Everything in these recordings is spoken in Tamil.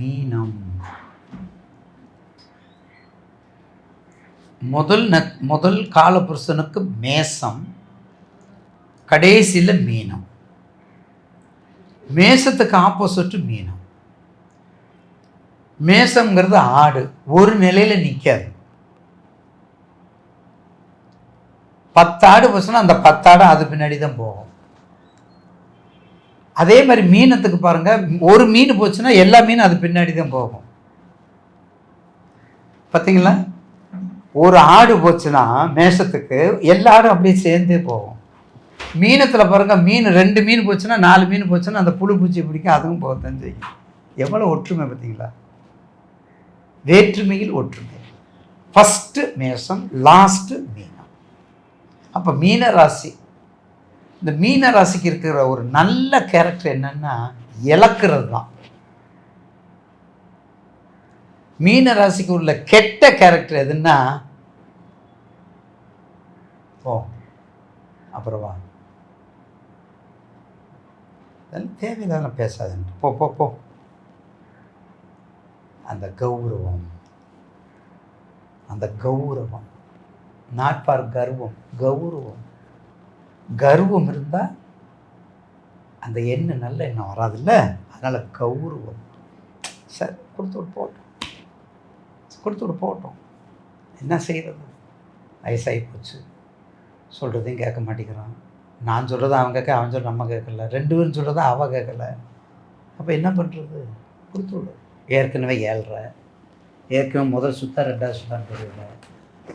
மீனம். முதல் ந முதல் காலபுருஷனுக்கு மேசம் கடைசியில் மீனம். மேசத்துக்கு ஆப்போசிட் மீனம். மேசம்ங்கிறது ஆடு ஒரு நிலையில் நிற்காது பத்தாடு பசுனா அந்த பத்தாடு அது பின்னாடி தான் போகும். அதே மாதிரி மீனத்துக்கு பாருங்கள் ஒரு மீன் போச்சுன்னா எல்லா மீனும் அது பின்னாடி தான் போகும். பார்த்தீங்களா ஒரு ஆடு போச்சுன்னா மேஷத்துக்கு எல்லா ஆடும் அப்படியே சேர்ந்தே போகும். மீனத்தில் பாருங்கள் மீன் ரெண்டு மீன் போச்சுன்னா நாலு மீன் போச்சுன்னா அந்த புழு பூச்சி பிடிக்கும் அதுவும் போகத்தான் செய்யும். எவ்வளோ ஒற்றுமை பார்த்தீங்களா வேற்றுமையில் ஒற்றுமை. ஃபஸ்ட்டு மேஷம் லாஸ்ட்டு மீனம். அப்போ மீன ராசி இந்த மீன ராசிக்கு இருக்கிற ஒரு நல்ல கேரக்டர் என்னன்னா இழக்கிறது தான். மீன ராசிக்கு உள்ள கெட்ட கேரக்டர் எதுன்னா ஓ அப்புறமா வா. அதெல்லாம் தேவையில்லாத பேசாதுன்ட்டு போ போ போ. அந்த கௌரவம் அந்த கௌரவம் நாட் ஃபார் கர்வம் கௌரவம். கர்வம் இருந்தால் அந்த எண்ணெய் நல்ல எண்ணம் வராதுல்ல? அதனால் கௌரவம். சரி கொடுத்து விட்டு போட்டோம். கொடுத்து விட்டு போட்டோம். என்ன செய்கிறது வயசாகி போச்சு. சொல்கிறதையும் கேட்க மாட்டேங்கிறான். நான் சொல்கிறத அவன் கேட்க அவன் சொல்ல நம்ம கேட்கல. ரெண்டு பேரும் சொல்கிறத அவள் கேட்கல. அப்போ என்ன பண்ணுறது கொடுத்து விடு. ஏற்கனவே ஏழ்ற. ஏற்கனவே முதல் சுத்தம் ரெண்டாவது சுத்தான்னு தெரியல.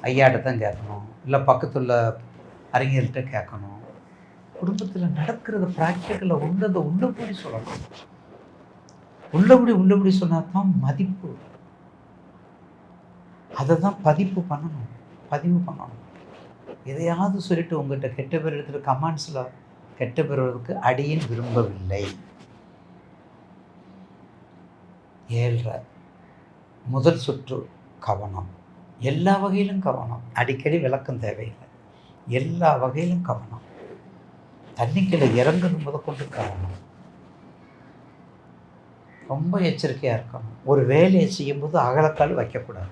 ஐயாட்ட தான் கேட்கணும். இல்லை பக்கத்துள்ள அறிஞர்கிட்ட கேட்கணும். குடும்பத்தில் நடக்கிறத ப்ராக்டிக்கலில் உள்ளதை உள்ளபடி சொல்லணும். உள்ளபடி உள்ளபடி சொன்னால் தான் மதிப்பு. அதை தான் பதிப்பு பண்ணணும். பதிவு பண்ணணும். எதையாவது சொல்லிட்டு உங்கள்கிட்ட கெட்ட பேர் எடுத்துகிற கமெண்ட்ஸில் கெட்ட பேர் வருவதற்கு அடியின் விரும்பவில்லை. ஏழ்ற. முதல் சுற்று கவனம். எல்லா வகையிலும் கவனம். அடிக்கடி விளக்கம் தேவையில்லை. எல்லா வகையிலும் கவனம். தண்ணிக்குள்ள இறங்குறது முதற்கொண்டு காரணம் ரொம்ப எச்சரிக்கையாக இருக்கணும். ஒரு வேலையை செய்யும்போது அகலக்கால் வைக்கக்கூடாது.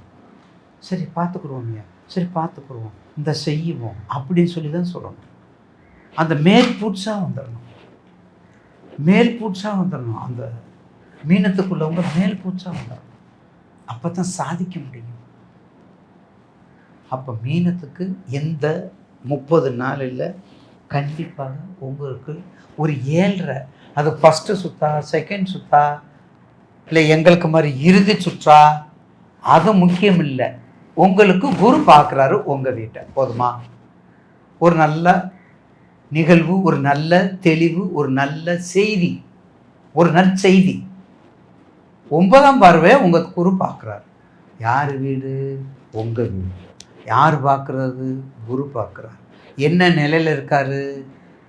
சரி பார்த்துக்குருவோம்யா சரி பார்த்துக்குருவோம் இந்த செய்யுவோம் அப்படின்னு சொல்லி தான் சொல்லணும். அந்த மேல் பூட்ஸாக வந்துடணும். மேல் பூட்ஸாக வந்துடணும். அந்த மீனத்துக்குள்ளவங்க மேல் பூட்ஸாக வந்துடணும். அப்போ தான் சாதிக்க முடியும். அப்போ மீனத்துக்கு எந்த முப்பது நாளில் கண்டிப்பாக உங்களுக்கு ஒரு ஏழரை அது ஃபஸ்ட்டு சுத்தா செகண்ட் சுத்தா இல்லை எங்களுக்கு மாதிரி இறுதி சுற்றா அது முக்கியம் இல்லை உங்களுக்கு குரு பார்க்குறாரு உங்கள் வீட்டை. போதுமா? ஒரு நல்ல நிகழ்வு ஒரு நல்ல தெளிவு ஒரு நல்ல செய்தி ஒரு நற்செய்தி. ஒன்பதாம் பார்வையை உங்கள் குரு பார்க்குறாரு. யார் வீடு? உங்கள் வீடு. யார் பார்க்குறது? குரு பார்க்குறாரு. என்ன நிலையில் இருக்கார்?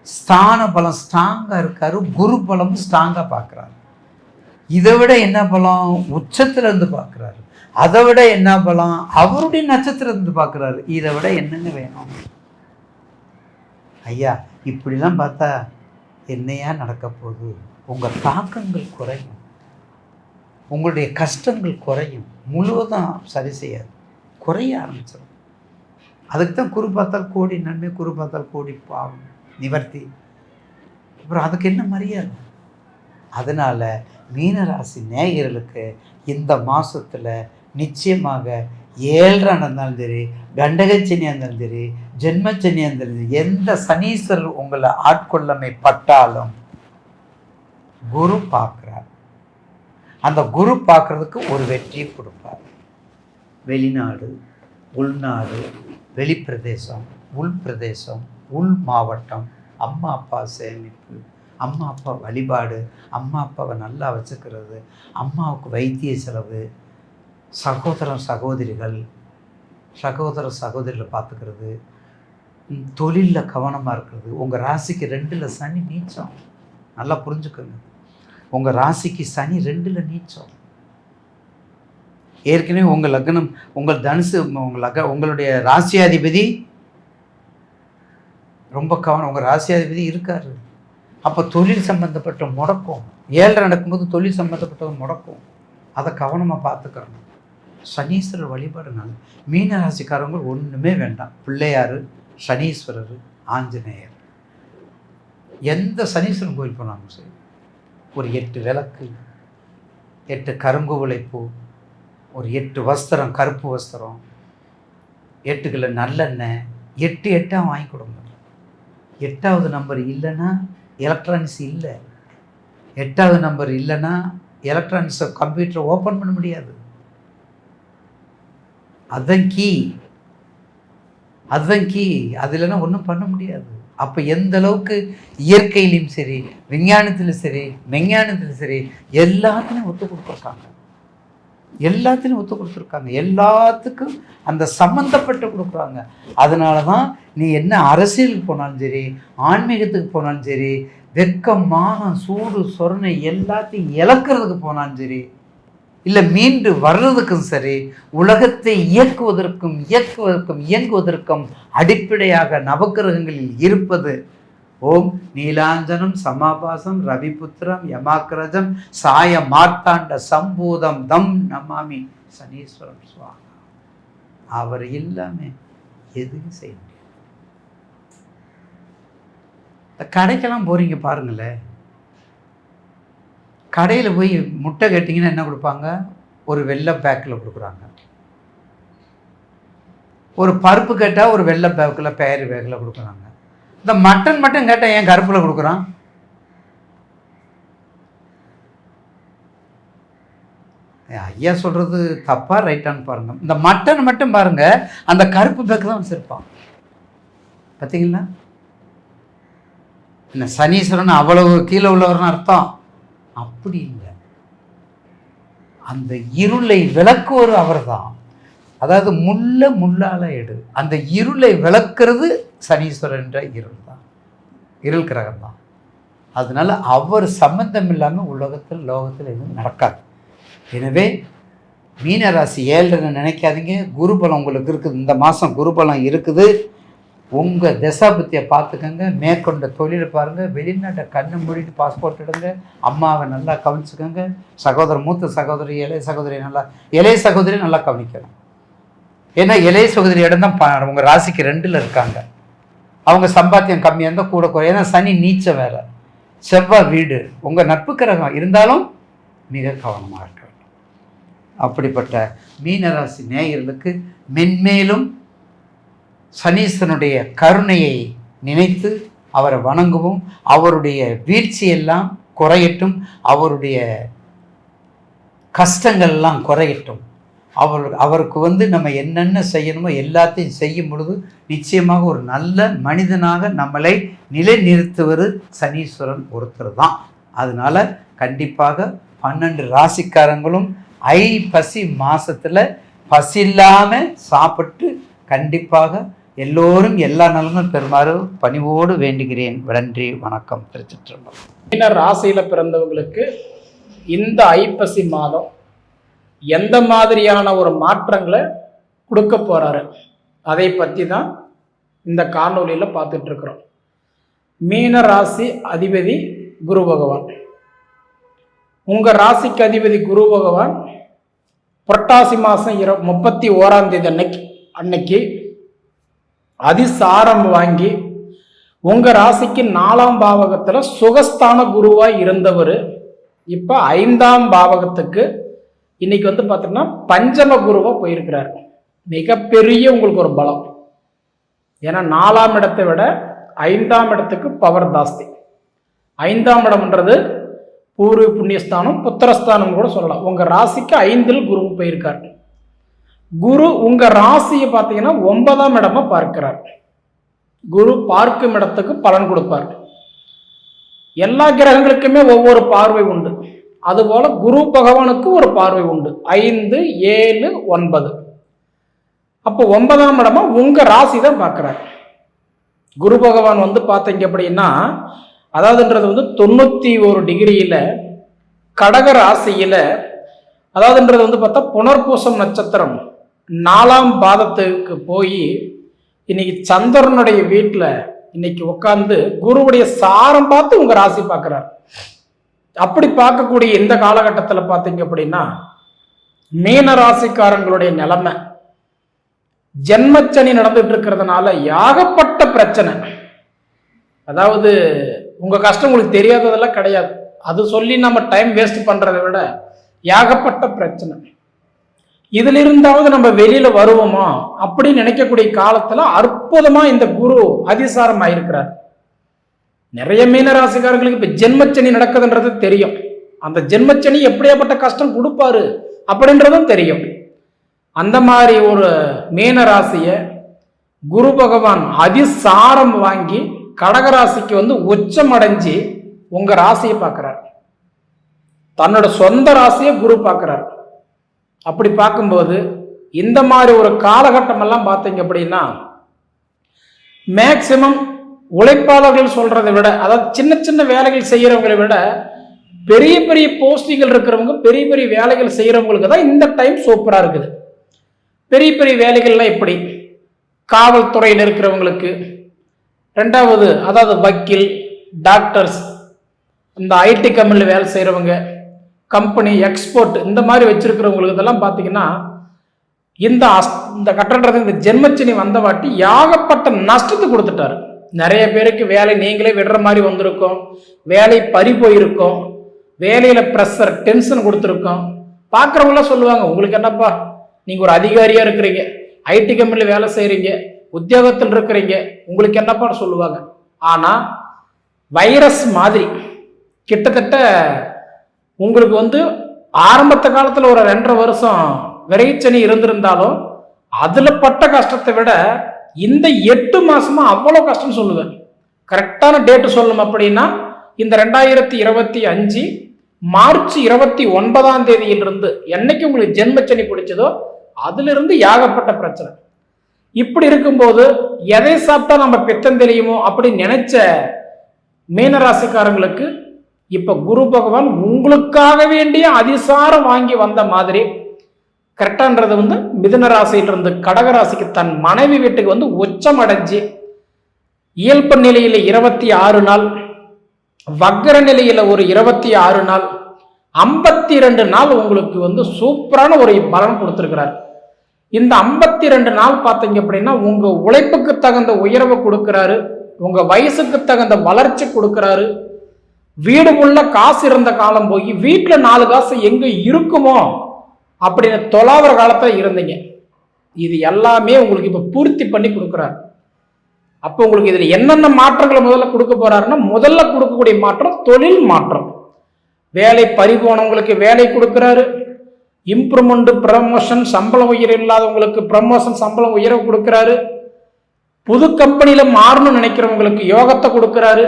ஸ்தான பலம் ஸ்ட்ராங்காக இருக்கார். குரு பலம் ஸ்ட்ராங்காக பார்க்குறாரு. இதை விட என்ன பலம்? உச்சத்துல இருந்து பார்க்குறாரு. அதை விட என்ன பலம்? அவருடைய நட்சத்திரம் இருந்து பார்க்குறாரு. இதை விட என்னென்னு வேணும்? ஐயா இப்படிலாம் பார்த்தா என்னையா நடக்க போகுது? உங்கள் தாக்கங்கள் குறையும். உங்களுடைய கஷ்டங்கள் குறையும். முழுவதும் சரி செய்யாது. குறைய ஆரம்பிச்சிடும் அதுக்கு தான் குரு பார்த்தால் கோடி நன்மை குரு பார்த்தால் கோடி பாவம் நிவர்த்தி. அப்புறம் அதுக்கு என்ன மரியாதை? அதனால் மீனராசி நேயர்களுக்கு இந்த மாதத்தில் நிச்சயமாக ஏழரை இருந்தாலும் சரி கண்டகச்சனியாக இருந்தாலும் சரி ஜென்மச்சனியாக இருந்தாலும் சரி எந்த சனீஸ்வரர் உங்களை ஆட்கொள்ளமை பட்டாலும் குரு பார்க்குறார். அந்த குரு பார்க்குறதுக்கு ஒரு வெற்றியை கொடுப்பார். வெளிநாடு உள்நாடு வெளிப்பிரதேசம் உள் பிரதேசம் உள் மாவட்டம் அம்மா அப்பா சேமிப்பு அம்மா அப்பா வழிபாடு அம்மா அப்பாவை நல்லா வச்சுக்கிறது அம்மாவுக்கு வைத்திய செலவு சகோதரன் சகோதரிகள் சகோதர சகோதரிகளை பார்த்துக்கிறது தொழிலில் கவனமாக இருக்கிறது. உங்கள் ராசிக்கு ரெண்டில் சனி நீச்சம். நல்லா புரிஞ்சுக்கோங்க. உங்கள் ராசிக்கு சனி ரெண்டில் நீச்சம். ஏற்கனவே உங்கள் லக்னம் உங்கள் தனுசு உங்கள் லக உங்களுடைய ராசியாதிபதி ரொம்ப கவனம் உங்கள் ராசியாதிபதி இருக்கார். அப்போ தொழில் சம்மந்தப்பட்ட முடக்கம் ஏழரை நடக்கும்போது தொழில் சம்மந்தப்பட்டது முடக்கம். அதை கவனமாக பார்த்துக்கணும். சனீஸ்வரர் வழிபாடு நல்ல மீன ராசிக்காரங்க ஒன்றுமே வேண்டாம். பிள்ளையார் சனீஸ்வரர் ஆஞ்சநேயர். எந்த சனீஸ்வரன் கோயில் போனாலும் சரி ஒரு எட்டு விளக்கு எட்டு கரும்பு பூ ஒரு எட்டு வஸ்திரம் கருப்பு வஸ்திரம் எட்டு கிலோ நல்லெண்ணெய் எட்டு எட்டாக வாங்கி கொடுங்க. எட்டாவது நம்பர் இல்லைன்னா எலக்ட்ரானிக்ஸ் இல்லை. எட்டாவது நம்பர் இல்லைன்னா எலக்ட்ரானிக்ஸை கம்ப்யூட்டரை ஓப்பன் பண்ண முடியாது. அதுதான் கீ அதுதான் கீ அது இல்லைன்னா ஒன்றும் பண்ண முடியாது. அப்போ எந்த அளவுக்கு இயற்கையிலையும் சரி விஞ்ஞானத்திலும் சரி விஞ்ஞானத்திலும் சரி எல்லாத்துலையும் ஒத்து கொடுத்துருக்காங்க. எல்லாத்திலையும் ஒத்து கொடுத்துருக்காங்க. எல்லாத்துக்கும் அந்த சம்மந்தப்பட்டு கொடுக்குறாங்க. அதனால தான் நீ என்ன அரசியலுக்கு போனாலும் சரி ஆன்மீகத்துக்கு போனாலும் சரி வெக்கம் மானம் சூடு சொரணை எல்லாத்தையும் இழக்கிறதுக்கு போனாலும் சரி இல்லை மீண்டு வர்றதுக்கும் சரி உலகத்தை இயக்குவதற்கும் இயக்குவதற்கும் இயங்குவதற்கும் அடிப்படையாக நவக்கிரகங்களில் இருப்பது ஓம் நீலாஞ்சனம் சமாபாசம் ரவிபுத்திரம் யமாக்கிரஜம் சாய மார்த்தாண்ட சம்பூதம் தம் நமாமி. சனீஸ்வரம் சுவாமி அவர் இல்லாம எதுவும் செய்ய முடியாது? இந்த கடைக்கெல்லாம் போகிறீங்க பாருங்களேன். கடையில் போய் முட்டை கேட்டிங்கன்னா என்ன கொடுப்பாங்க? ஒரு வெள்ளை பேக்கில் கொடுக்குறாங்க. ஒரு பருப்பு கேட்டால் ஒரு வெள்ளை பேக்கில் பேர் பேக்கில் கொடுக்குறாங்க. இந்த மட்டன் மட்டும் கேட்டால் ஏன் கருப்பில் கொடுக்குறான்? ஐயா சொல்கிறது தப்பாக ரைட்டான்னு பாருங்கள் இந்த மட்டன் மட்டும் பாருங்கள் அந்த கருப்பு பேக்கு தான் வச்சுருப்பான். பார்த்தீங்களா என்ன சனீஸ்வரன் அவ்வளவு கீழே உள்ளவர்னு அர்த்தம். அப்படி இல்லை. அந்த இருளை விளக்குவர் அவர்தான். அதாவது முள்ள முள்ளால எடு. அந்த இருளை விளக்குறது சனீஸ்வரன்ற இருள் தான். இருள் கிரகம் தான். அதனால அவர் சம்பந்தம் இல்லாமல் உலகத்தில் லோகத்தில் எதுவும் நடக்காது. எனவே மீனராசி ஏழுன்னு நினைக்காதீங்க. குருபலம் உங்களுக்கு இருக்குது. இந்த மாதம் குருபலம் இருக்குது. உங்கள் தசாபத்தியை பார்த்துக்கோங்க. மேற்கொண்ட தொழிலை பாருங்கள் வெளிநாட்டை கண்ணு மூடிட்டு பாஸ்போர்ட் எடுங்க. அம்மாவை நல்லா கவனிச்சுக்கோங்க. சகோதரர் மூத்த சகோதரி இளைய சகோதரி நல்லா இளைய சகோதரி நல்லா கவனிக்கணும். ஏன்னா இளைய சகோதரி இடம் தான் உங்கள் ராசிக்கு ரெண்டில் இருக்காங்க. அவங்க சம்பாத்தியம் கம்மியாக இருந்தால் கூட குறை ஏன்னா சனி நீச்சம் வேற. செவ்வாய் வீடு. உங்கள் நட்பு கிரகம் இருந்தாலும் மிக கவனமாக இருக்க வேண்டும். அப்படிப்பட்ட மீனராசி நேயர்களுக்கு மென்மேலும் சனீஸ்வனுடைய கருணையை நினைத்து அவரை வணங்குவோம் அவருடைய வீழ்ச்சியெல்லாம் குறையட்டும் அவருடைய கஷ்டங்கள்லாம் குறையட்டும். அவர் அவருக்கு வந்து நம்ம என்னென்ன செய்யணுமோ எல்லாத்தையும் செய்யும் பொழுது நிச்சயமாக ஒரு நல்ல மனிதனாக நம்மளை நிலைநிறுத்துவது சனீஸ்வரன் ஒருத்தர் தான். அதனால கண்டிப்பாக பன்னெண்டு ராசிக்காரங்களும் ஐ பசி மாதத்தில் பசி இல்லாமல் சாப்பிட்டு கண்டிப்பாக எல்லோரும் எல்லா நலனும் பெறுமாறு பணிவோடு வேண்டுகிறேன். நன்றி வணக்கம் திருச்சிற்றம்பலம். பின்னர் ராசியில் பிறந்தவங்களுக்கு இந்த ஐப்பசி மாதம் எந்த மாதிரியான ஒரு மாற்றங்களை கொடுக்க போறாரு? அதை பற்றி தான் இந்த காணொலியில் பார்த்துட்டு இருக்கிறோம் மீன ராசி அதிபதி குரு பகவான். உங்க ராசிக்கு அதிபதி குரு பகவான் புரட்டாசி மாதம் இர முப்பத்தி ஓராம் தேதி அன்னைக்கு அன்னைக்கு அதிசாரம் வாங்கி உங்க ராசிக்கு நாலாம் பாவகத்துல சுகஸ்தான குருவா இருந்தவர் இப்ப ஐந்தாம் பாவகத்துக்கு இன்னைக்கு வந்து பார்த்தோம்னா பஞ்சம குருவாக போயிருக்கிறார். மிகப்பெரிய உங்களுக்கு ஒரு பலம். ஏன்னா நாலாம் இடத்தை விட ஐந்தாம் இடத்துக்கு பவர் ஜாஸ்தி. ஐந்தாம் இடம்ன்றது பூர்வ புண்ணியஸ்தானம் புத்திரஸ்தானம் கூட சொல்லலாம். உங்கள் ராசிக்கு ஐந்தில் குரு போயிருக்கார். குரு உங்கள் ராசியை பார்த்தீங்கன்னா ஒன்பதாம் இடமா பார்க்கிறார். குரு பார்க்கும் இடத்துக்கு பலன் கொடுப்பார். எல்லா கிரகங்களுக்குமே ஒவ்வொரு பார்வை உண்டு. அதுபோல குரு பகவானுக்கு ஒரு பார்வை உண்டு. ஐந்து ஏழு ஒன்பது. அப்போ ஒன்பதாம் இடமா உங்க ராசி தான் பார்க்குறாரு. குரு பகவான் வந்து பார்த்தீங்க அப்படின்னா அதாவதுன்றது வந்து தொண்ணூற்றி ஒரு டிகிரியில் கடக ராசியில் அதாவதுன்றது வந்து பார்த்தா புனர்பூசம் நட்சத்திரம் நாலாம் பாதத்துக்கு போய் இன்னைக்கு சந்திரனுடைய வீட்டில் இன்னைக்கு உட்காந்து குருவுடைய சாரம் பார்த்து உங்கள் ராசி பார்க்குறாரு. அப்படி பார்க்கக்கூடிய இந்த காலகட்டத்தில் பார்த்தீங்க அப்படின்னா மீன ராசிக்காரங்களுடைய நிலைமை ஜென்மச்சனி நடந்துட்டு இருக்கிறதுனால யாகப்பட்ட பிரச்சனை. அதாவது உங்க கஷ்டம் உங்களுக்கு தெரியாததெல்லாம் கிடையாது. அது சொல்லி நம்ம டைம் வேஸ்ட் பண்றதை விட ஏகப்பட்ட பிரச்சனை. இதுல இருந்தாவது நம்ம வெளியில வருவோமா அப்படின்னு நினைக்கக்கூடிய காலத்துல அற்புதமா இந்த குரு அதிசாரம் ஆயிருக்கிறார் நிறைய மீன ராசிக்காரங்களுக்கு இப்ப ஜென்மச்சனி நடக்குதுன்றது தெரியும். அந்த ஜென்மச்சனி எப்படியாப்பட்ட கஷ்டம் கொடுப்பாரு அப்படின்றதும் தெரியும். அந்த மாதிரி ஒரு மீன ராசிய குரு பகவான் அதிசாரம் வாங்கி கடகராசிக்கு வந்து உச்சம் அடைஞ்சு உங்க ராசியை பார்க்கிறார். தன்னோட சொந்த ராசியை குரு பார்க்கிறார். அப்படி பார்க்கும்போது இந்த மாதிரி ஒரு காலகட்டம் எல்லாம் பார்த்தீங்க அப்படின்னா மேக்சிமம் உழைப்பாளர்கள் சொல்றதை விட அதாவது சின்ன சின்ன வேலைகள் செய்கிறவங்களை விட பெரிய பெரிய போஸ்டிங்கள் இருக்கிறவங்க பெரிய பெரிய வேலைகள் செய்கிறவங்களுக்கு தான் இந்த டைம் சூப்பராக இருக்குது. பெரிய பெரிய வேலைகள்லாம் எப்படி? காவல்துறையில் இருக்கிறவங்களுக்கு. ரெண்டாவது அதாவது வக்கீல் டாக்டர்ஸ் இந்த ஐடி கம்பெனியில் வேலை செய்கிறவங்க கம்பெனி எக்ஸ்போர்ட் இந்த மாதிரி வச்சுருக்கிறவங்களுக்கு இதெல்லாம் பார்த்தீங்கன்னா இந்த அஸ் இந்த கட்டடத்துக்கு இந்த ஜென்மச்சினி வந்த வாட்டி யாகப்பட்ட நஷ்டத்தை கொடுத்துட்டாரு. நிறைய பேருக்கு வேலை நீங்களே விடுற மாதிரி வந்திருக்கும். வேலை பறி போயிருக்கும். வேலையில் ப்ரெஷர் டென்ஷன் கொடுத்துருக்கோம். பார்க்குறவங்களாம் சொல்லுவாங்க உங்களுக்கு என்னப்பா? நீங்கள் ஒரு அதிகாரியாக இருக்கிறீங்க. ஐடி கம்பெனியில் வேலை செய்கிறீங்க உத்தியோகத்தில் இருக்கிறீங்க. உங்களுக்கு என்னப்பான்னு சொல்லுவாங்க. ஆனால் வைரஸ் மாதிரி கிட்டத்தட்ட உங்களுக்கு வந்து ஆரம்பத்த காலத்தில் ஒரு ரெண்டரை வருஷம் விரைச்சனி இருந்திருந்தாலும் அதில் பட்ட கஷ்டத்தை விட இந்த எட்டு மாசமா அவ்வளோ கஷ்டம் சொல்லுவேன். கரெக்டான டேட்டு சொல்லணும் அப்படின்னா இந்த ரெண்டாயிரத்தி இருபத்தி அஞ்சு மார்ச் இருபத்தி ஒன்பதாம் தேதியிலிருந்து என்னைக்கு உங்களுக்கு ஜென்மச்சனி பிடிச்சதோ அதிலிருந்து யாகப்பட்ட பிரச்சனை. இப்படி இருக்கும்போது எதை சாப்பிட்டா நம்ம பித்தம் தெரியுமோ அப்படின்னு நினைச்ச மீனராசிக்காரங்களுக்கு இப்ப குரு பகவான் உங்களுக்காக வேண்டிய அதிசாரம் வாங்கி வந்த மாதிரி கரெக்டான்றது வந்து மிதுன ராசியிலிருந்து கடக தன் மனைவி வீட்டுக்கு வந்து உச்சம் அடைஞ்சு இயல்பு நிலையில் இருபத்தி ஆறு நாள் வக்கர நிலையில் ஒரு இருபத்தி ஆறு நாள் ஐம்பத்தி ரெண்டு நாள் உங்களுக்கு வந்து சூப்பரான ஒரு பலன் கொடுத்துருக்கிறார். இந்த ஐம்பத்தி ரெண்டு நாள் பார்த்தீங்க அப்படின்னா உங்கள் உழைப்புக்கு தகுந்த உயர்வை கொடுக்குறாரு உங்கள் வயசுக்கு தகுந்த வளர்ச்சி கொடுக்குறாரு. வீடு உள்ள காசு இருந்த காலம் போய் வீட்டில் நாலு காசு எங்கே இருக்குமோ அப்படின்னு தொலாவர காலத்தில் இருந்தீங்க. இது எல்லாமே உங்களுக்கு இப்போ பூர்த்தி பண்ணி கொடுக்குறாரு. அப்போ உங்களுக்கு இதில் என்னென்ன மாற்றங்களை முதல்ல கொடுக்க போறாருன்னா முதல்ல கொடுக்கக்கூடிய மாற்றம் தொழில் மாற்றம். வேலை பறிபோனவங்களுக்கு வேலை கொடுக்குறாரு. இம்ப்ரூவ்மெண்ட் ப்ரமோஷன் சம்பளம் உயர்வு இல்லாதவங்களுக்கு ப்ரமோஷன் சம்பளம் உயர்வு கொடுக்குறாரு. புது கம்பெனியில் மாறணும்னு நினைக்கிறவங்களுக்கு யோகத்தை கொடுக்குறாரு.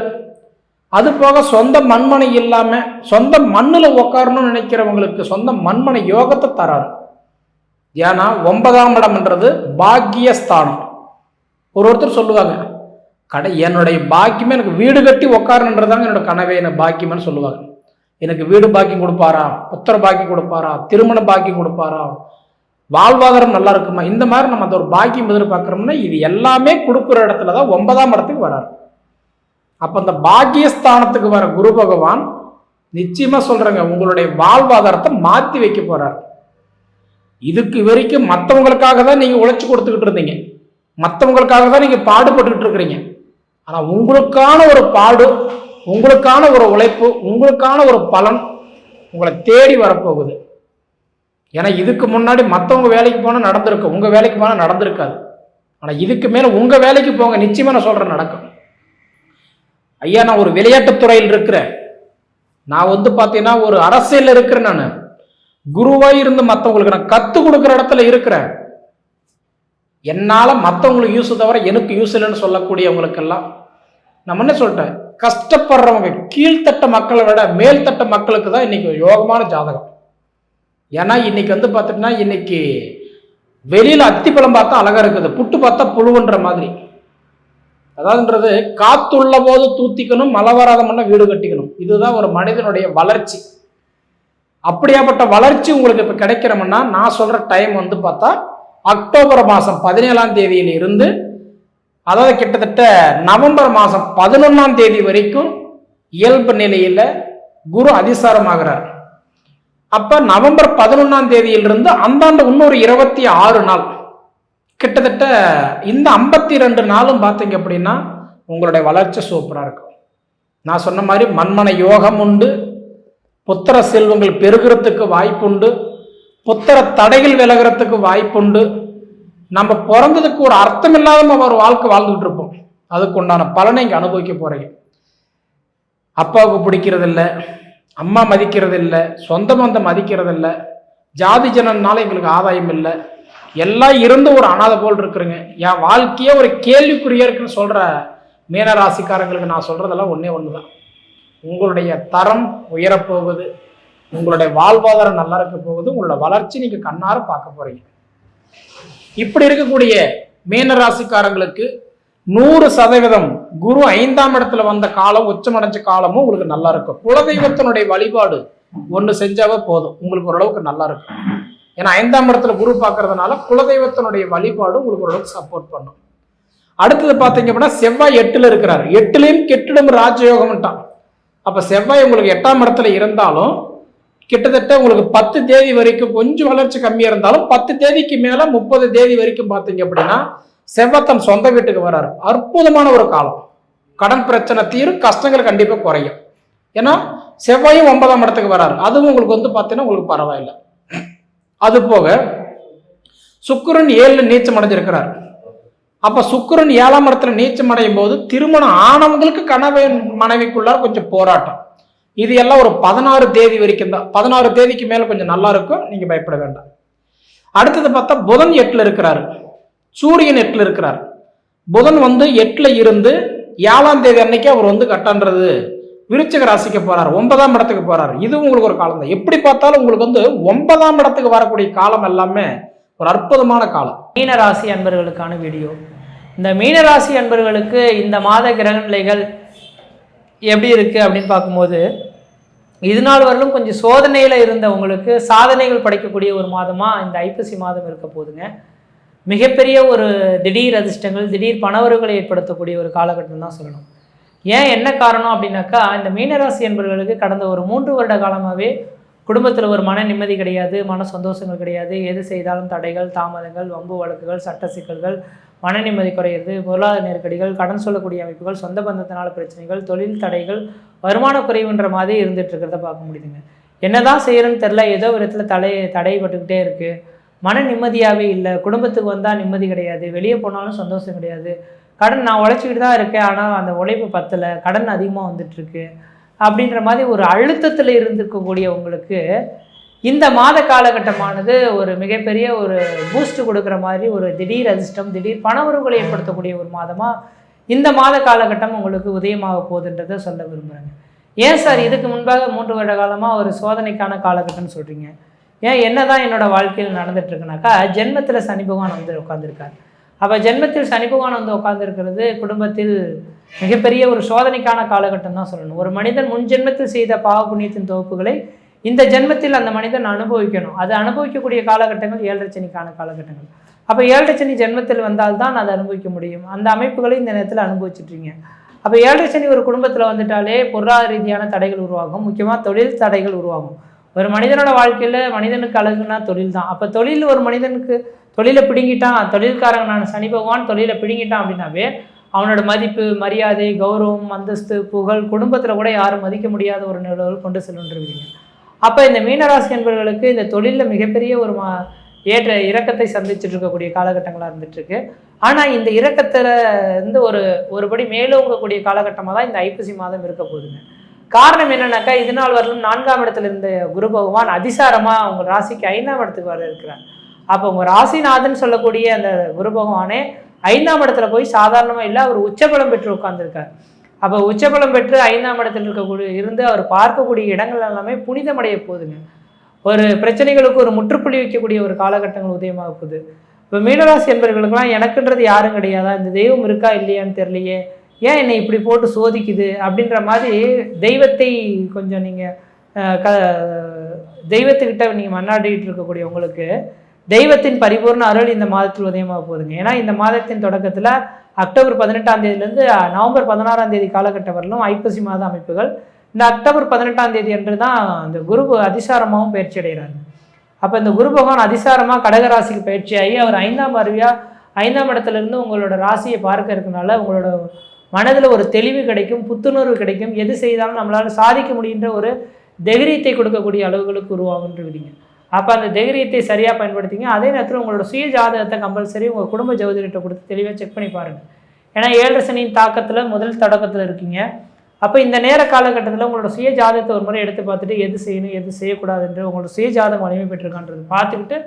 அது போக சொந்த மண்மனை இல்லாமல் சொந்த மண்ணில் உட்காரணும்னு நினைக்கிறவங்களுக்கு சொந்த மண்மனை யோகத்தை தராரு ஏன்னா ஒன்பதாம் இடம்ன்றது பாக்கியஸ்தானம். ஒரு ஒருத்தர் சொல்லுவாங்க கடை என்னுடைய பாக்கியமே எனக்கு வீடு கட்டி உட்காரணுன்றதாங்க என்னோட கனவே எனக்கு பாக்கியம்னு சொல்லுவாங்க. எனக்கு வீடு பாக்கியம் கொடுப்பாரா? புத்திர பாக்கியம் கொடுப்பாரா? திருமண பாக்கியம் கொடுப்பாரா? வாழ்வாதாரம் நல்லா இருக்குமா? இந்த மாதிரி நம்ம அந்த ஒரு பாக்கியம் எதிர்பார்க்குறோம்னா இது எல்லாமே கொடுக்குற இடத்துல தான் ஒன்பதாம் இடத்துக்கு வராரு. அப்போ அந்த பாக்கியஸ்தானத்துக்கு வர குரு பகவான் நிச்சயமா சொல்றேங்க உங்களுடைய வாழ்வாதாரத்தை மாற்றி வைக்க போறார். இதுக்கு வரைக்கும் மற்றவங்களுக்காக தான் நீங்க உழைச்சி கொடுத்துக்கிட்டு இருந்தீங்க. மற்றவங்களுக்காக தான் நீங்க பாடுபட்டுக்கிட்டு இருக்கிறீங்க. ஆனா உங்களுக்கான ஒரு பாடு உங்களுக்கான ஒரு உழைப்பு உங்களுக்கான ஒரு பலன் உங்களை தேடி வரப்போகுது. ஏன்னா இதுக்கு முன்னாடி மற்றவங்க வேலைக்கு போனால் நடந்திருக்கும் உங்கள் வேலைக்கு போனால் நடந்திருக்காது. ஆனால் இதுக்கு மேலே உங்கள் வேலைக்கு போங்க நிச்சயமாக நான் சொல்கிறேன் நடக்கும். ஐயா நான் ஒரு விளையாட்டுத்துறையில் இருக்கிறேன். நான் வந்து பார்த்தீங்கன்னா ஒரு அரசியலில் இருக்கிறேன் நான். குருவாக இருந்து மற்றவங்களுக்கு நான் கற்றுக் கொடுக்குற இடத்துல இருக்கிறேன். என்னால் மற்றவங்களுக்கு யூஸ் தவிர எனக்கு யூஸ் இல்லைன்னு சொல்லக்கூடியவங்களுக்கெல்லாம் நம்ம என்ன சொல்லிட்டேன். கஷ்டப்படுறவங்க கீழ்த்தட்ட மக்களை விட மேல்தட்ட மக்களுக்கு தான் இன்னைக்கு யோகமான ஜாதகம். ஏன்னா இன்னைக்கு வந்து பார்த்துட்டுனா இன்னைக்கு வெளியில் அத்திப்பழம் பார்த்தா அழகாக இருக்குது. புட்டு பார்த்தா புழுவுன்ற மாதிரி. அதாவதுன்றது காத்துள்ள போது தூத்திக்கணும் மழை வராத முன்ன வீடு கட்டிக்கணும். இதுதான் ஒரு மனிதனுடைய வளர்ச்சி. அப்படியாப்பட்ட வளர்ச்சி உங்களுக்கு இப்போ கிடைக்கிறோம்னா நான் சொல்கிற டைம் வந்து பார்த்தா அக்டோபர் மாதம் பதினேழாம் தேதியில் இருந்து அதாவது கிட்டத்தட்ட நவம்பர் மாதம் பதினொன்றாம் தேதி வரைக்கும் இயல்பு நிலையில் குரு அதிசாரமாகிறார். அப்போ நவம்பர் பதினொன்றாம் தேதியிலிருந்து அந்தாண்ட இன்னொரு இருபத்தி ஆறு நாள். கிட்டத்தட்ட இந்த ஐம்பத்தி ரெண்டு நாளும் பார்த்தீங்க அப்படின்னா உங்களுடைய வளர்ச்சி சூப்பராக இருக்கும். நான் சொன்ன மாதிரி மண்மனை யோகம் உண்டு புத்திர செல்வங்கள் பெருகிறதுக்கு வாய்ப்புண்டு புத்திர தடைகள் விலகிறதுக்கு வாய்ப்புண்டு. நம்ம பிறந்ததுக்கு ஒரு அர்த்தம் இல்லாத ஒரு வாழ்க்கை வாழ்ந்துகிட்டு இருப்போம். அதுக்கு உண்டான பலனை இங்கே அனுபவிக்க போகிறீங்க அப்பாவுக்கு பிடிக்கிறதில்ல அம்மா மதிக்கிறது இல்லை சொந்த பந்தம் மதிக்கிறது இல்லை ஜாதி ஜனனால எங்களுக்கு ஆதாயம் இல்லை. எல்லாம் இருந்து ஒரு அனாதை போல் இருக்கிறேங்க. என் வாழ்க்கையே ஒரு கேள்விக்குறியா இருக்குன்னு சொல்ற மீனராசிக்காரங்களுக்கு நான் சொல்றதெல்லாம் ஒன்றே ஒன்று தான் உங்களுடைய தரம் உயரப்போகுது உங்களுடைய வாழ்வாதாரம் நல்லா இருக்க போகுது. உங்களோட வளர்ச்சி நீங்க கண்ணார பார்க்க போறீங்க. இப்படி இருக்கக்கூடிய மீனராசிக்காரங்களுக்கு நூறு சதவீதம் குரு ஐந்தாம் இடத்துல வந்த காலம் உச்சமடைஞ்ச காலமும் உங்களுக்கு நல்லா இருக்கும். குலதெய்வத்தினுடைய வழிபாடு ஒன்று செஞ்சாவே போதும். உங்களுக்கு ஓரளவுக்கு நல்லா இருக்கும். ஏன்னா ஐந்தாம் இடத்துல குரு பார்க்கறதுனால குலதெய்வத்தினுடைய வழிபாடு உங்களுக்கு ஓரளவுக்கு சப்போர்ட் பண்ணும். அடுத்தது பார்த்தீங்க அப்படின்னா செவ்வாய் எட்டில் இருக்கிறார். எட்டுலேயும் கெட்டிடம் ராஜயோகம்ட்டான். அப்போ செவ்வாய் உங்களுக்கு எட்டாம் இடத்துல இருந்தாலும் கிட்டத்தட்ட உங்களுக்கு பத்து தேதி வரைக்கும் கொஞ்சம் வளர்ச்சி கம்மியாக இருந்தாலும் பத்து தேதிக்கு மேலே முப்பது தேதி வரைக்கும் பார்த்தீங்க அப்படின்னா செவ்வத்தன் சொந்த வீட்டுக்கு வராரு. அற்புதமான ஒரு காலம். கடன் பிரச்சனை தீரும் கஷ்டங்கள் கண்டிப்பாக குறையும். ஏன்னா செவ்வாயும் ஒன்பதாம் இடத்துக்கு வராரு. அதுவும் உங்களுக்கு வந்து பார்த்தீங்கன்னா உங்களுக்கு பரவாயில்லை. அது போக சுக்கரன் ஏழுல நீச்சம் அடைஞ்சிருக்கிறார். அப்ப சுக்கரன் ஏழாம் இடத்துல நீச்சம் அடையும் போது திருமணம் ஆனவங்களுக்கு கணவன் மனைவிக்குள்ளார கொஞ்சம் போராட்டம். இது எல்லாம் ஒரு பதினாறு தேதி வரைக்கும் தான். பதினாறு தேதிக்கு மேல கொஞ்சம் நல்லா இருக்கும். நீங்க பயப்பட வேண்டாம். அடுத்தது பார்த்தா புதன் எட்டுல இருக்கிறாரு. சூரியன் எட்டுல இருக்கிறார். புதன் வந்து எட்டுல இருந்து ஏழாம் தேதி அன்னைக்கு அவர் வந்து கட்டன்றது. விருச்சிக ராசிக்கு போறார் ஒன்பதாம் இடத்துக்கு போறார். இதுவும் உங்களுக்கு ஒரு காலம் தான் எப்படி பார்த்தாலும் உங்களுக்கு வந்து ஒன்பதாம் இடத்துக்கு வரக்கூடிய காலம் எல்லாமே ஒரு அற்புதமான காலம். மீனராசி அன்பர்களுக்கான வீடியோ. இந்த மீனராசி அன்பர்களுக்கு இந்த மாத கிரக நிலைகள் எப்படி இருக்குது அப்படின்னு பார்க்கும்போது இது நாள் வரலும் கொஞ்சம் சோதனையில் இருந்த உங்களுக்கு சாதனைகள் படைக்கக்கூடிய ஒரு மாதமாக இந்த ஐப்பசி மாதம் இருக்க போகுதுங்க மிகப்பெரிய ஒரு திடீர் அதிர்ஷ்டங்கள் திடீர் பணவர்களை ஏற்படுத்தக்கூடிய ஒரு காலகட்டம் தான் சொல்லணும். ஏன் என்ன காரணம் அப்படின்னாக்கா இந்த மீனராசி என்பவர்களுக்கு கடந்த ஒரு மூன்று வருட காலமாகவே குடும்பத்தில் ஒரு மன நிம்மதி கிடையாது மன சந்தோஷங்கள் கிடையாது. எது செய்தாலும் தடைகள் தாமதங்கள் வம்பு வழக்குகள் சட்ட சிக்கல்கள் மன நிம்மதி குறையிறது பொருளாதார நெருக்கடிகள் கடன் சொல்லக்கூடிய அமைப்புகள் சொந்த பந்தத்தினால பிரச்சனைகள் தொழில் தடைகள் வருமான குறைவுன்ற மாதிரி இருந்துட்டு இருக்கிறத பார்க்க முடியுதுங்க. என்னதான் செய்கிறேன்னு தெரில ஏதோ ஒரு இடத்துல தடை தடைப்பட்டுக்கிட்டே இருக்குது மன நிம்மதியாகவே இல்லை. குடும்பத்துக்கு வந்தால் நிம்மதி கிடையாது. வெளியே போனாலும் சந்தோஷம் கிடையாது. கடன் நான் உழைச்சிக்கிட்டு தான் இருக்கேன் ஆனால் அந்த உழைப்பு பத்தலை கடன் அதிகமாக வந்துட்டுருக்கு அப்படின்ற மாதிரி ஒரு அழுத்தத்தில் இருந்திருக்கக்கூடிய உங்களுக்கு இந்த மாத காலகட்டமானது ஒரு மிகப்பெரிய ஒரு பூஸ்ட் கொடுக்குற மாதிரி ஒரு திடீர் அதிர்ஷ்டம் திடீர் பணவரவுகளை ஏற்படுத்தக்கூடிய ஒரு மாதமாக இந்த மாத காலகட்டம் உங்களுக்கு உதயமாக போகுதுன்றதை சொல்ல விரும்புகிறேங்க ஏன் சார் இதுக்கு முன்பாக மூன்று வருட காலமாக ஒரு சோதனைக்கான காலகட்டம்னு சொல்கிறீங்க ஏன் என்ன தான் என்னோட வாழ்க்கையில் நடந்துட்டுருக்குனாக்கா ஜென்மத்தில் சனி பகவான் வந்து உட்காந்துருக்கார் அப்போ ஜென்மத்தில் சனி பகவான் வந்து உட்கார்ந்துருக்கிறது குடும்பத்தில் மிகப்பெரிய ஒரு சோதனைக்கான காலகட்டம் தான் சொல்லணும். ஒரு மனிதன் முன் ஜென்மத்தில் செய்த பாவ புண்ணியத்தின் தொகுப்புகளை இந்த ஜென்மத்தில் அந்த மனிதன் அனுபவிக்கணும். அது அனுபவிக்கக்கூடிய காலகட்டங்கள் ஏழரை சனிக்கான காலகட்டங்கள். அப்போ ஏழரை சனி ஜென்மத்தில் வந்தால்தான் அதை அனுபவிக்க முடியும். அந்த அமைப்புகளை இந்த நேரத்தில் அனுபவிச்சுட்ருங்க அப்போ ஏழரை சனி ஒரு குடும்பத்தில் வந்துட்டாலே பொருளாதார ரீதியான தடைகள் உருவாகும். முக்கியமாக தொழில் தடைகள் உருவாகும். ஒரு மனிதனோட வாழ்க்கையில் மனிதனுக்கு அழகுனா தொழில் தான் அப்போ தொழில் ஒரு மனிதனுக்கு தொழிலை பிடுங்கிட்டான் தொழில்காரன் நான் சனி பகவான் தொழிலை பிடுங்கிட்டான் அப்படின்னாவே அவனோட மதிப்பு மரியாதை கௌரவம் அந்தஸ்து புகழ் குடும்பத்தில் கூட யாரும் மதிக்க முடியாத ஒரு நிலவில் கொண்டு செல்லுன்றீங்க. அப்போ இந்த மீனராசி என்பவர்களுக்கு இந்த தொழிலில் மிகப்பெரிய ஒரு மா ஏற்ற இறக்கத்தை சந்திச்சுட்டு இருக்கக்கூடிய காலகட்டங்களாக இருந்துட்டுருக்கு. ஆனால் இந்த இறக்கத்தில் இருந்து ஒரு ஒருபடி மேலோங்கக்கூடிய காலகட்டமாக தான் இந்த ஐப்பசி மாதம் இருக்க போகுதுங்க. காரணம் என்னன்னாக்கா இது நாள் வரலும் நான்காம் இடத்துல இருந்த குரு பகவான் அதிசாரமாக அவங்க ராசிக்கு ஐந்தாம் இடத்துக்கு வர இருக்கிறார். அப்போ உங்கள் ராசிநாதன் சொல்லக்கூடிய அந்த குரு பகவானே ஐந்தாம் இடத்துல போய் சாதாரணமாக இல்லை அவர் உச்சபலம் பெற்று உட்கார்ந்துருக்கார். அப்போ உச்சபலம் பெற்று ஐந்தாம் இடத்துல இருக்கக்கூடிய இருந்து அவர் பார்க்கக்கூடிய இடங்கள் எல்லாமே புனிதமடைய போகுதுங்க. ஒரு பிரச்சனைகளுக்கு ஒரு முற்றுப்புள்ளி வைக்கக்கூடிய ஒரு காலகட்டங்கள் உதயமாக போகுது. இப்போ மீனராசி என்பவர்களுக்கெல்லாம் எனக்குன்றது யாரும் கிடையாதா? இந்த தெய்வம் இருக்கா இல்லையான்னு தெரியலையே. ஏன் என்னை இப்படி போட்டு சோதிக்குது? அப்படின்ற மாதிரி தெய்வத்தை கொஞ்சம் நீங்கள் க தெய்வத்துக்கிட்ட நீங்கள் மன்னாடிட்டு இருக்கக்கூடிய உங்களுக்கு தெய்வத்தின் பரிபூர்ண அருள் இந்த மாதத்தில் உதயமாக போகுதுங்க. ஏன்னா இந்த மாதத்தின் தொடக்கத்தில் அக்டோபர் பதினெட்டாம் தேதியிலேருந்து நவம்பர் பதினாறாம் தேதி காலகட்டம் வரலும் ஐப்பசி மாத அமைப்புகள். இந்த அக்டோபர் பதினெட்டாம் தேதி அன்று தான் இந்த குரு அதிசாரமாகவும் பயிற்சி அடைகிறாங்க அப்போ இந்த குரு பகவான் அதிசாரமாக கடகராசிக்கு பயிற்சியாகி அவர் ஐந்தாம் அருவியாக ஐந்தாம் இடத்துல இருந்து உங்களோட ராசியை பார்க்க இருக்கனால உங்களோட மனதில் ஒரு தெளிவு கிடைக்கும் புத்துணர்வு கிடைக்கும். எது செய்தாலும் நம்மளால் சாதிக்க முடிகின்ற ஒரு தைரியத்தை கொடுக்கக்கூடிய அளவுகளுக்கு உருவாகுன்றீங்க அப்போ அந்த தைரியத்தை சரியாக பயன்படுத்திங்க. அதே நேரத்தில் உங்களோட சுய ஜாதகத்தை கம்பல்சரி உங்கள் குடும்ப ஜோதிடத்தை கொடுத்து தெளிவாக செக் பண்ணி பாருங்கள் ஏன்னா ஏழரசனின் சனியின் தாக்கத்தில் முதல் தொடக்கத்தில் இருக்கீங்க. அப்போ இந்த நேர காலகட்டத்தில் உங்களோட சுய ஜாதகத்தை ஒரு முறை எடுத்து பார்த்துட்டு எது செய்யணும் எது செய்யக்கூடாதுன்ற உங்களோட சுய ஜாதகம் வலிமை பெற்றிருக்கான்றது பார்த்துக்கிட்டு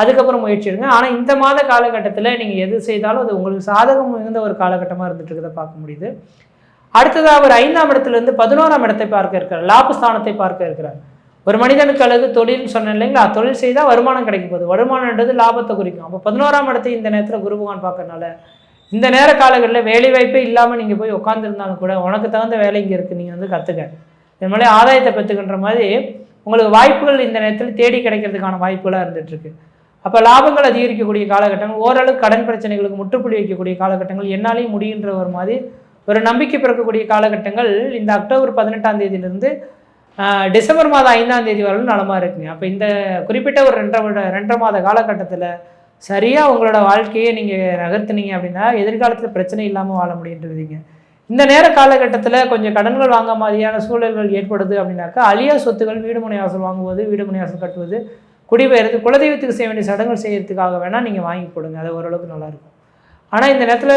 அதுக்கப்புறம் முயற்சி எடுங்க. ஆனால் இந்த மாத காலகட்டத்தில் நீங்கள் எது செய்தாலும் அது உங்களுக்கு சாதகம் மிகுந்த ஒரு காலகட்டமாக இருந்துட்டு இருக்கிறத பார்க்க முடியுது. அடுத்ததாக அவர் ஐந்தாம் இடத்துலேருந்து பதினோராம் இடத்தை பார்க்க இருக்கிறார். லாபஸ்தானத்தை பார்க்க இருக்கிறார். ஒரு மனிதனுக்கு அழகு தொழில்னு சொன்னேன் இல்லைங்களா? தொழில் செய்தால் வருமானம் கிடைக்கும் போது வருமானன்றது லாபத்தை குறிக்கும். அப்போ பதினோராம் இடத்தை இந்த நேரத்தில் குரு பகவான் பார்க்கறனால இந்த நேர காலங்களில் வேலை வாய்ப்பே இல்லாமல் நீங்கள் போய் உட்காந்துருந்தாலும் கூட உனக்கு தகுந்த வேலை இங்கே இருக்குது நீங்கள் வந்து கற்றுக்க இது மாதிரி ஆதாயத்தை பெற்றுக்கின்ற மாதிரி உங்களுக்கு வாய்ப்புகள் இந்த நேரத்தில் தேடி கிடைக்கிறதுக்கான வாய்ப்புகளாக இருந்துகிட்ருக்கு அப்போ லாபங்கள் அதிகரிக்கக்கூடிய காலகட்டங்கள் ஓரளவு கடன் பிரச்சனைகளுக்கு முற்றுப்புள்ளி வைக்கக்கூடிய காலகட்டங்கள் என்னாலையும் முடியுன்ற ஒரு மாதிரி ஒரு நம்பிக்கை பிறக்கக்கூடிய காலகட்டங்கள் இந்த அக்டோபர் பதினெட்டாம் தேதியிலிருந்து டிசம்பர் மாதம் ஐந்தாம் தேதி வரலும் நலமாக இருக்குங்க. அப்போ இந்த குறிப்பிட்ட ஒரு ரெண்டரை ரெண்டரை மாத காலகட்டத்தில் சரியாக உங்களோட வாழ்க்கையை நீங்கள் நகர்த்துனீங்க அப்படின்னா எதிர்காலத்தில் பிரச்சனை இல்லாமல் வாழ முடியுன்றதுங்க. இந்த நேர காலகட்டத்தில் கொஞ்சம் கடன்கள் வாங்க மாதிரியான சூழல்கள் ஏற்படுது அப்படின்னாக்கா அழியா சொத்துக்கள் வீடு மனை வாசல் வாங்குவது வீடு மனை வாசல் கட்டுவது குடிபெயர்ந்து குலதெய்வத்துக்கு செய்ய வேண்டிய சடங்குகள் செய்யறதுக்காக வேணால் நீங்கள் வாங்கி போடுங்க. அது ஓரளவுக்கு நல்லாயிருக்கும் ஆனால் இந்த நேரத்தில்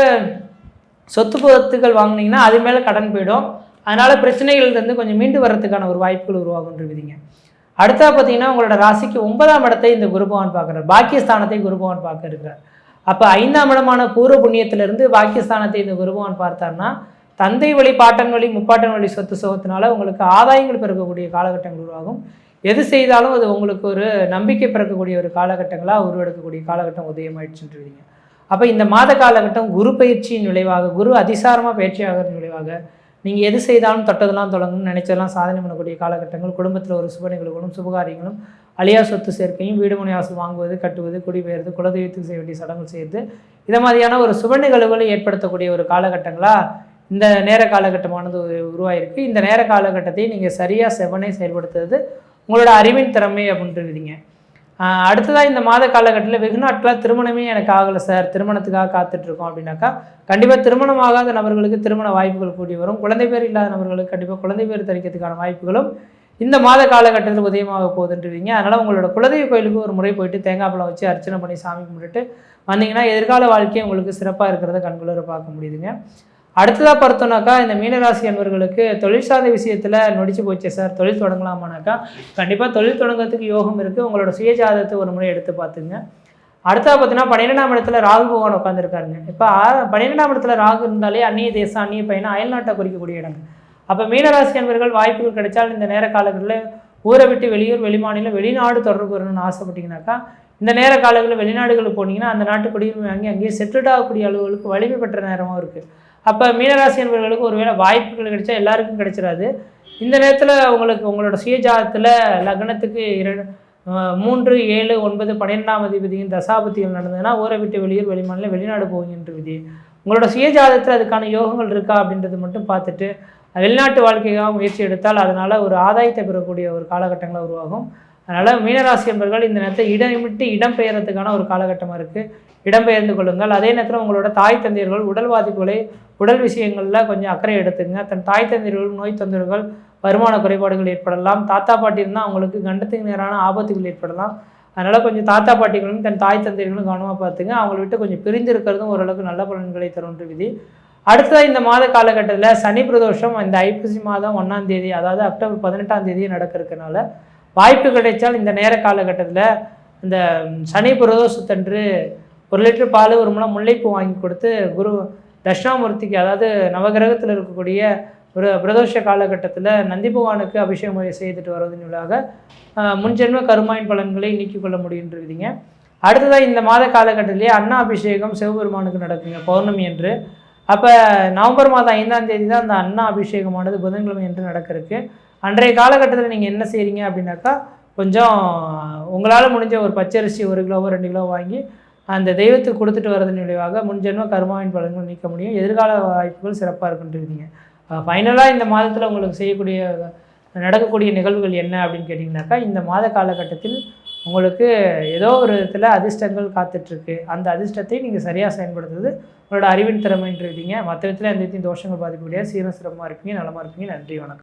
சொத்து பொத்துக்கள் வாங்குனீங்கன்னா அது மேலே கடன் போயிடும். அதனால் பிரச்சனைகள்லேருந்து கொஞ்சம் மீண்டு வர்றதுக்கான ஒரு வாய்ப்புகள் உருவாகுன்றவிதிங்க அடுத்தா பார்த்தீங்கன்னா உங்களோட ராசிக்கு ஒன்பதாம் இடத்தை இந்த குருபவான் பார்க்குறார். பாக்கியஸ்தானத்தை குருபவான் பார்க்க இருக்கிறார். அப்போ ஐந்தாம் இடமான பூர்வ புண்ணியத்திலிருந்து பாக்கியஸ்தானத்தை இந்த குருபவான் பார்த்தார்னா தந்தை வழி பாட்டன் வழி முப்பாட்டன் வழி சொத்து சுகத்தினால உங்களுக்கு ஆதாயங்கள் பிறக்கக்கூடிய காலகட்டங்கள் உருவாகும். எது செய்தாலும் அது உங்களுக்கு ஒரு நம்பிக்கை பிறக்கக்கூடிய ஒரு காலகட்டங்களாக உருவெடுக்கக்கூடிய காலகட்டம் உதயமாயிடுச்சுன்றீங்க அப்போ இந்த மாத காலகட்டம் குரு பயிற்சியின் விளைவாக குரு அதிசாரமாக பயிற்சியாகிறதன் விளைவாக நீங்கள் எது செய்தாலும் தொட்டதெல்லாம் தொடங்கணும்னு நினைச்சதெல்லாம் சாதனை பண்ணக்கூடிய காலகட்டங்கள் குடும்பத்தில் ஒரு சுப நிகழ்வுகளும் சுபகாரியங்களும் அழியா சொத்து சேர்க்கையும் வீடு முனையாசு வாங்குவது கட்டுவது குடிபெயர்ந்து குலதெய்வத்துக்கு செய்ய வேண்டிய சடங்குகள் செய்து இதை மாதிரியான ஒரு சுப நிகழ்வுகளை ஏற்படுத்தக்கூடிய ஒரு காலகட்டங்களாக இந்த நேர காலகட்டமானது உரு- உருவாயிருக்கு. இந்த நேர காலகட்டத்தை நீங்கள் சரியாக செவனை செயல்படுத்துறது உங்களோட அறிவின் திறமை அப்படின்றீங்க அடுத்ததாக இந்த மாத காலகட்டத்தில் வெகு நாட்களாக திருமணமே எனக்கு ஆகலை சார். திருமணத்துக்காக காத்துட்ருக்கோம் அப்படின்னாக்கா கண்டிப்பாக திருமணம் ஆகாத நபர்களுக்கு திருமண வாய்ப்புகள் கூடி வரும். குழந்தை பேர் இல்லாத நபர்களுக்கு கண்டிப்பாக குழந்தை பேர் தரிக்கிறதுக்கான வாய்ப்புகளும் இந்த மாத காலகட்டத்தில் உதயமாக போகுதுன்றீங்க. அதனால் உங்களோட குலதெய்வ கோயிலுக்கு ஒரு முறை போயிட்டு தேங்காய் பழம் வச்சு அர்ச்சனை பண்ணி சாமி கும்பிட்டுட்டு வந்தீங்கன்னா எதிர்கால வாழ்க்கையை உங்களுக்கு சிறப்பாக இருக்கிறத கண்குளிர பார்க்க முடியுதுங்க. அடுத்ததாக பார்த்தோம்னாக்கா இந்த மீனராசி அன்பர்களுக்கு தொழில் சார்ந்த விஷயத்தில் நொடிச்சு போச்சு சார். தொழில் தொடங்கலாமானாக்கா கண்டிப்பாக தொழில் தொடங்குறதுக்கு யோகம் இருக்குது உங்களோட சுயஜாதகத்தை ஒரு முறை எடுத்து பார்த்துங்க. அடுத்தா பார்த்தீங்கன்னா பன்னிரெண்டாம் இடத்துல ராகு பகவான் உட்காந்துருக்காருங்க இப்போ பன்னிரெண்டாம் இடத்துல ராகு இருந்தாலே அந்நிய தேசம் அந்நிய அயல் அயல்நாட்டை குறிக்கக்கூடிய இடங்க. அப்போ மீனராசி அன்பர்கள் வாய்ப்புகள் கிடைச்சால் இந்த நேர காலங்களில் ஊரை விட்டு வெளியூர் வெளிமாநிலம் வெளிநாடு தொடர்பு வரணும்னு ஆசைப்பட்டீங்கன்னாக்கா இந்த நேர காலங்களில் வெளிநாடுகளுக்கு போனீங்கன்னா அந்த நாட்டு குடியுரிமை வாங்கி அங்கேயே செட்டில்ட் ஆகக்கூடிய அளவுகளுக்கு வலிமை பெற்ற நேரமும் இருக்குது அப்போ மீனராசி என்பவர்களுக்கு ஒருவேளை வாய்ப்புகள் கிடைச்சா எல்லாருக்கும் கிடைச்சிடாது இந்த நேரத்தில் உங்களுக்கு உங்களோட சுயஜாதத்தில் லக்னத்துக்கு இரண்டு மூன்று ஏழு ஒன்பது பன்னிரெண்டாம் அதிபதியின் தசாபதிகள் நடந்ததுன்னா ஊரை விட்டு வெளியூர் வெளிமாநில வெளிநாடு போகின்ற விதி. உங்களோட சுயஜாதத்தில் அதுக்கான யோகங்கள் இருக்கா அப்படின்றது மட்டும் பார்த்துட்டு வெளிநாட்டு வாழ்க்கைக்காக முயற்சி எடுத்தால் அதனால் ஒரு ஆதாயத்தை பெறக்கூடிய ஒரு காலகட்டங்களாக உருவாகும். அதனால் மீனராசி என்பர்கள் இந்த நேரத்தை இடம் விட்டு இடம் பெயர்றதுக்கான ஒரு காலகட்டமாக இருக்குது இடம்பெயர்ந்து கொள்ளுங்கள். அதே நேரத்தில் உங்களோட தாய் தந்தையர்கள் உடல் பாதிப்புகளை உடல் விஷயங்களில் கொஞ்சம் அக்கறை எடுத்துங்க. தன் தாய் தந்தையர்கள் நோய் தொந்தரவுகள் வருமான குறைபாடுகள் ஏற்படலாம். தாத்தா பாட்டி இருந்தால் அவங்களுக்கு கண்டத்துக்கு நேரான ஆபத்துகள் ஏற்படலாம். அதனால் கொஞ்சம் தாத்தா பாட்டிகளும் தன் தாய் தந்தையர்களும் கவனமாக பார்த்துங்க. அவங்கள விட்டு கொஞ்சம் பிரிந்து இருக்கிறதும் ஓரளவுக்கு நல்ல பலன்களை தரும்ன்ற விதி. அடுத்ததாக இந்த மாத காலகட்டத்தில் சனி பிரதோஷம் இந்த ஐப்பசி மாதம் ஒன்றாம் தேதி அதாவது அக்டோபர் பதினெட்டாம் தேதி நடக்க இருக்கனால வாய்ப்பு கிடைச்சால் இந்த நேர காலகட்டத்தில் இந்த சனி பிரதோஷத்தன்று ஒரு லிட்டர் பால் ஒரு முளை முல்லைப்பூ வாங்கி கொடுத்து குரு தட்சிணாமூர்த்திக்கு அதாவது நவகிரகத்தில் இருக்கக்கூடிய ஒரு பிரதோஷ காலகட்டத்தில் நந்தி பகவானுக்கு அபிஷேகம் செய்துட்டு வருவதன் விழாக முன்ஜென்ம கருமாயின் பலன்களை நீக்கிக் கொள்ள முடியுன்றீங்க அடுத்ததாக இந்த மாத காலகட்டத்திலேயே அண்ணா அபிஷேகம் சிவபெருமானுக்கு நடக்குங்க பௌர்ணமி என்று அப்போ நவம்பர் மாதம் ஐந்தாம் தேதி தான் அந்த அண்ணா அபிஷேகமானது புதன்கிழமை என்று நடக்கிறதுக்கு. அன்றைய காலகட்டத்தில் நீங்கள் என்ன செய்கிறீங்க அப்படின்னாக்கா கொஞ்சம் உங்களால் முடிஞ்ச ஒரு பச்சரிசி ஒரு கிலோவோ ரெண்டு கிலோ வாங்கி அந்த தெய்வத்துக்கு கொடுத்துட்டு வரதன் விளைவாக முன்ஜென்ம கர்மாவின் பலன்கள் நீக்க முடியும். எதிர்கால வாய்ப்புகள் சிறப்பாக இருக்குன்றிருந்தீங்க ஃபைனலாக இந்த மாதத்தில் உங்களுக்கு செய்யக்கூடிய நடக்கக்கூடிய நிகழ்வுகள் என்ன அப்படின்னு கேட்டிங்கனாக்கா இந்த மாத காலகட்டத்தில் உங்களுக்கு ஏதோ ஒரு விதத்தில் அதிர்ஷ்டங்கள் காத்துட்ருக்கு. அந்த அதிர்ஷ்டத்தை நீங்கள் சரியாக செயல்படுத்துறது உங்களோட அறிவின் திறமைன்றிருக்கீங்க மற்ற விதத்தில் எந்த விதத்தையும் தோஷங்கள் பாதிக்க முடியாது சீரம் சிரமமாக இருப்பீங்க நலமாக இருப்பீங்க. நன்றி வணக்கம்.